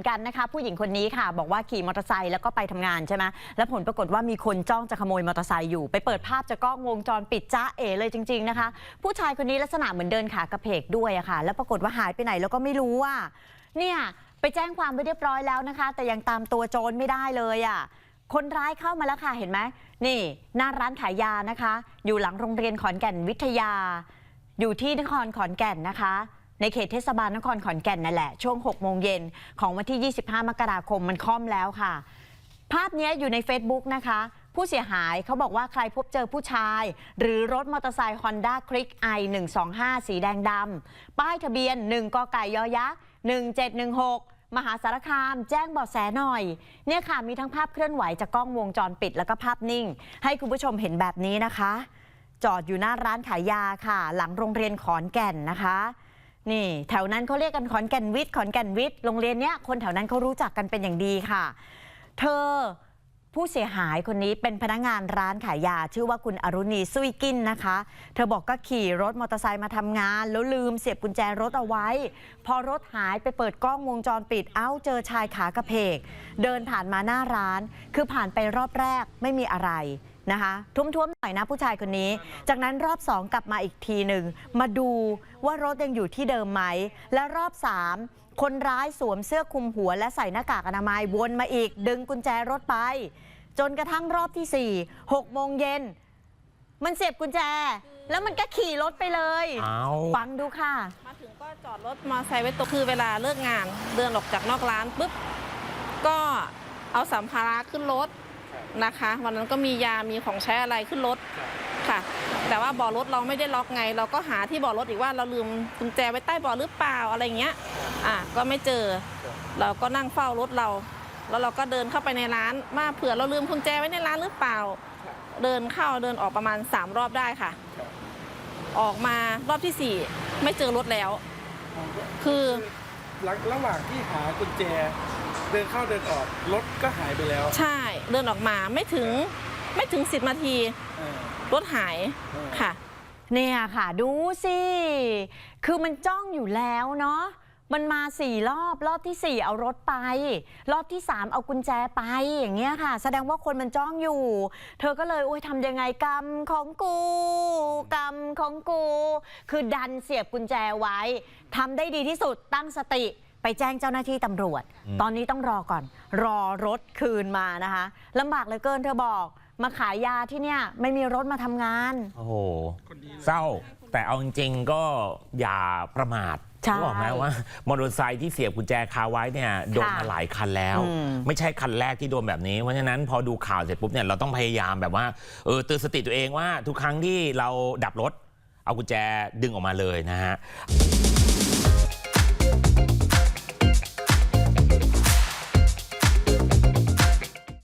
มือนกันนะคะผู้หญิงคนนี้ค่ะ บอกว่าขี่มอเตอร์ไซค์แล้วก็ไปทำงานใช่ไหมแล้วผลปรากฏว่ามีคนจ้องจะขโมยมอเตอร์ไซค์อยู่ไปเปิดภาพจากกล้องวงจรปิดจ้าเอ๋เลยจริง ๆนะคะ ผู้ชายคนนี้ลักษณะเหมือนเดินขากระเพกด้วยอะค่ะ แล้วปรากฏว่าหายไปไหนแล้วก็ไม่รู้ว่าเนี่ยไปแจ้งความไปเรียบร้อยแล้วนะคะ แต่ยังตามตัวโจรไม่ได้เลยอะคนร้ายเข้ามาแล้วค่ะเห็นไหมนี่ หน้าร้านขายยานะคะ อยู่หลังโรงเรียนขอนแก่นวิทยา อยู่ที่นครขอนแก่นนะคะ ในเขตเทศบาลนครขอนแก่นนั่นแหละ ช่วง 6 โมงเย็นของวันที่ 25 มกราคมมันค่อมแล้วค่ะ ภาพนี้อยู่ใน Facebook นะคะ ผู้เสียหายเขาบอกว่าใครพบเจอผู้ชาย หรือรถมอเตอร์ไซค์ Honda Click i 125สีแดงดำป้ายทะเบียน 1กไก่ยอยักษ์1716มหาสารคามแจ้งเบาะแสหน่อย เนี่ยค่ะมีทั้งภาพเคลื่อนไหวจากกล้องวงจรปิดแล้วก็ภาพนิ่ง ให้คุณผู้ชมเห็นแบบนี้นะคะ จอดอยู่หน้าร้านขายยาค่ะ หลังโรงเรียนขอนแก่นนะคะ นี่ แถวนั้นเขาเรียกกันขอนแก่นวิทย์ขอนแก่นวิทย์โรงเรียนเนี้ยคนแถวนั้นเขารู้จักกันเป็นอย่างดีค่ะ เธอผู้เสียหายคนนี้เป็นพนักงานร้านขายยา ชื่อว่าคุณอรุณีซุยกินนะคะ เธอบอกก็ขี่รถมอเตอร์ไซค์มาทำงาน แล้วลืมเสียบกุญแจรถเอาไว้ พอรถหายไปเปิดกล้องวงจรปิดเอ้าเจอชายขากระเพก เดินผ่านมาหน้าร้าน คือผ่านไปรอบแรกไม่มีอะไร นะคะทุ่มๆหน่อยนะผู้ชายคนนี้ จากนั้นรอบสองกลับมาอีกทีหนึ่ง มาดูว่ารถยังอยู่ที่เดิมไหม และรอบสามคนร้ายสวมเสื้อคลุมหัวและใส่หน้ากากอนามัยวนมาอีก ดึงกุญแจรถไป จนกระทั่งรอบที่ 4 6โมงเย็น มันเสียบกุญแจ แล้วมันก็ขี่รถไปเลยเอาฟังดูค่ะ มาถึงก็จอดรถมอเตอร์ไซค์ไว้ตรงคือเวลาเลิกงาน เดินออกจากนอกร้านปุ๊บก็เอาสัมภาระขึ้นรถ นะคะ วันนั้นก็มียามีของใช้อะไรขึ้นรถค่ะ แต่ว่าเบ่อรถเราไม่ได้ล็อกไง เราก็หาที่เบ่อรถอีกว่าเราลืมกุญแจไว้ใต้เบ่อหรือเปล่าอะไรเงี้ยอะก็ไม่เจอ เราก็นั่งเฝ้ารถเรา แล้วเราก็เดินเข้าไปในร้านว่าเผื่อเราลืมกุญแจไว้ในร้านหรือเปล่า เดินเข้าเดินออกประมาณสามรอบได้ค่ะ ออกมารอบที่สี่ไม่เจอรถแล้ว คือหลังระหว่างที่หากุญแจ เดินเข้าเดินออกรถก็หายไปแล้วใช่เดินออกมาไม่ถึงไม่ถึงสิบนาทีเออ รถหายเออ ค่ะ เนี่ยค่ะ ดูสิ คือมันจ้องอยู่แล้วเนาะ มันมาสี่รอบ รอบที่สี่เอารถไป รอบที่สามเอากุญแจไปอย่างเงี้ยค่ะ แสดงว่าคนมันจ้องอยู่ เธอก็เลยโอ้ยทำยังไงกรรมของกู กรรมของกู คือดันเสียบกุญแจไว้ทำได้ดีที่สุดตั้งสติ ไปแจ้งเจ้าหน้าที่ตำรวจ ตอนนี้ต้องรอก่อน รอรถคืนมานะคะลำบากเหลือเกินเธอบอก มาขายยาที่เนี่ยไม่มีรถมาทำงาน โอ้โหเศร้า แต่เอาจริงๆก็อย่าประมาทใช่บอกไหมว่ามอเตอร์ไซค์ที่เสียบกุญแจคาไว้เนี่ยโดนมาหลายคันแล้วอืมไม่ใช่คันแรกที่โดนแบบนี้ เพราะฉะนั้นพอดูข่าวเสร็จปุ๊บเนี่ยเราต้องพยายามแบบว่าเออเตือนสติตัวเองว่าทุกครั้งที่เราดับรถ เอากุญแจดึงออกมาเลยนะฮะ